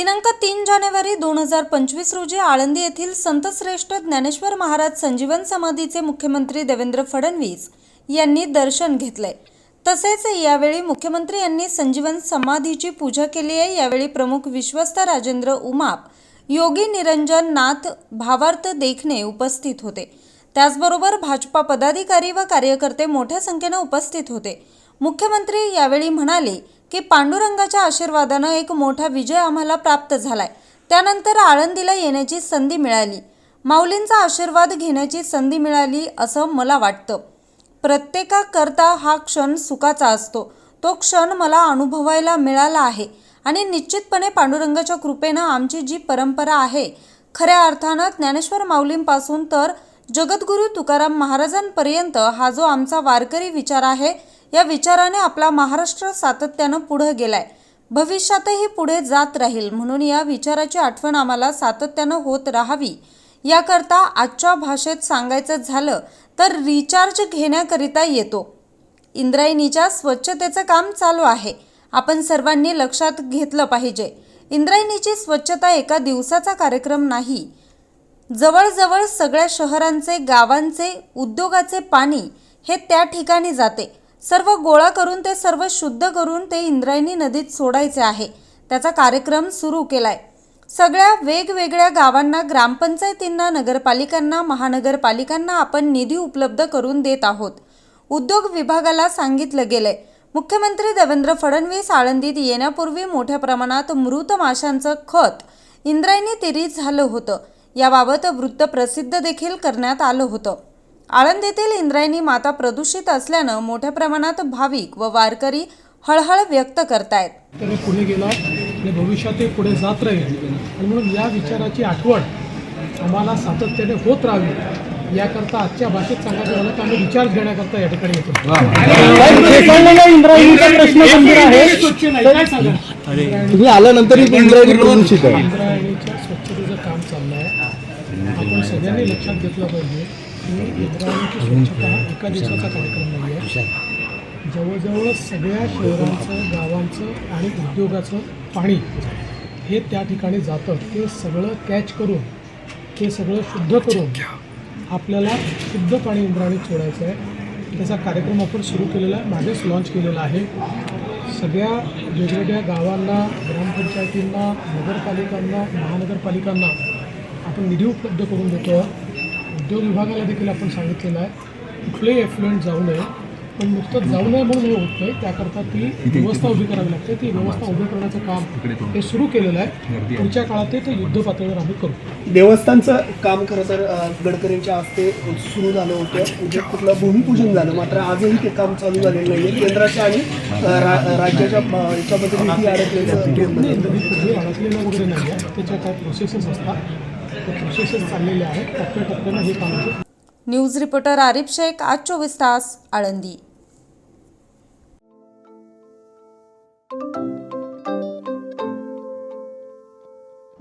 दिनांक तीन जानेवारी दोन हजार पंचवीस रोजी आळंदी येथील संतश्रेष्ठ ज्ञानेश्वर महाराज संजीवन समाधीचे मुख्यमंत्री देवेंद्र फडणवीस यांनी दर्शन घेतले. तसेच यावेळी मुख्यमंत्री यांनी संजीवन समाधीची पूजा केली आहे. यावेळी प्रमुख विश्वस्त राजेंद्र उमाप योगी निरंजन नाथ भावार्थ देखणे उपस्थित होते. त्याचबरोबर भाजपा पदाधिकारी व कार्यकर्ते मोठ्या संख्येनं उपस्थित होते. मुख्यमंत्री यावेळी म्हणाले की पांडुरंगाच्या आशीर्वादानं एक मोठा विजय आम्हाला प्राप्त झालाय. त्यानंतर आळंदीला येण्याची संधी मिळाली. माऊलींचा आशीर्वाद घेण्याची संधी मिळाली असं मला वाटतं. प्रत्येकाकरता हा क्षण सुखाचा असतो. तो क्षण मला अनुभवायला मिळाला आहे आणि निश्चितपणे पांडुरंगाच्या कृपेनं आमची जी परंपरा आहे खऱ्या अर्थानं ज्ञानेश्वर माऊलींपासून तर जगद्गुरू तुकाराम महाराजांपर्यंत हा जो आमचा वारकरी विचार आहे या विचाराने आपला महाराष्ट्र सातत्यानं पुढं गेलाय. भविष्यातही पुढे जात राहील म्हणून या विचाराची आठवण आम्हाला सातत्यानं होत राहावी. याकरता आजच्या भाषेत सांगायचं झालं तर रिचार्ज घेण्याकरिता येतो. इंद्रायणीच्या स्वच्छतेचं काम चालू आहे. आपण सर्वांनी लक्षात घेतलं पाहिजे. इंद्रायणीची स्वच्छता एका दिवसाचा कार्यक्रम नाही. जवळजवळ सगळ्या शहरांचे गावांचे उद्योगाचे पाणी हे त्या ठिकाणी जाते. सर्व गोळा करून ते सर्व शुद्ध करून ते इंद्रायणी नदीत सोडायचे आहे. त्याचा कार्यक्रम सुरू केलाय. सगळ्या वेगवेगळ्या गावांना ग्रामपंचायतींना नगरपालिकांना महानगरपालिकांना आपण निधी उपलब्ध करून देत आहोत. उद्योग विभागाला सांगितलं गेलंय. मुख्यमंत्री देवेंद्र फडणवीस आळंदीत येण्यापूर्वी मोठ्या प्रमाणात मृत माशांचं खत इंद्रायणी तिरी झालं होतं. याबाबत वृत्त प्रसिद्ध देखील करण्यात आलं होतं. आळंदीतील इंद्रायणी माता प्रदूषित असल्यानं मोठ्या प्रमाणात भाविक व वारकरी हळहळ व्यक्त करतायत. त्याने पुढे गेला आणि भविष्यात ते पुढे जात राहील. आणि म्हणून या विचाराची आठवण आम्हाला सातत्याने होत राहावी याकरता आजच्या भाषेत सांगायचं झालं तर आम्ही विचार घेण्याकरता या ठिकाणी येतो. इंद्रायणीचा प्रश्न गंभीर आहे स्वच्छ नाही काय सांगा तुम्ही आल्यानंतर ही इंद्रायणी प्रदूषित आहे. इंद्रायणीच्या स्वच्छतेचं काम चाललं आहे आपण सगळ्यांनी लक्षात घेतलं पाहिजे. की इंद्रायणीची स्वच्छता एका दिवसाचा कार्यक्रम नाही आहे जवळजवळ सगळ्या शहरांचं गावांचं आणि उद्योगाचं पाणी हे त्या ठिकाणी जातं ते सगळं कॅच करून ते सगळं शुद्ध करून आपल्याला शुद्ध पाणी इंद्राणीत सोडायचं आहे त्याचा कार्यक्रम आपण सुरू केलेला आहे मागेच लॉन्च केलेला आहे सगळ्या वेगवेगळ्या गावांना ग्रामपंचायतींना नगरपालिकांना महानगरपालिकांना आपण निधी उपलब्ध करून देतो उद्योग विभागाला देखील आपण सांगितलेलं आहे कुठलेही एफ्लुएंट जाऊ नये पण नुसतं जाऊ नये म्हणून हे होत नाही त्याकरता ती व्यवस्था उभी करावी लागते. ती व्यवस्था उभी करण्याचं काम हे सुरू केलेलं आहे. पुढच्या काळात ते ते युद्ध पातळीवर आम्ही करू. देवस्थानचं काम खरं तर गडकरींच्या हस्ते सुरू झालं होतं. म्हणजे कुठलं भूमिपूजन झालं. मात्र आजही ते काम चालू झालेलं नाही केंद्राच्या आणि राज्याच्या याच्यामध्ये निधी अडकलेलं वगैरे नाही आहे त्याच्या काय प्रोसेसेस असतात. प्रोसेसेस आहेत. टप्प्याटप्प्यानं हे काम न्यूज रिपोर्टर आरिफ शेख आज चोवीस तास आळंदी.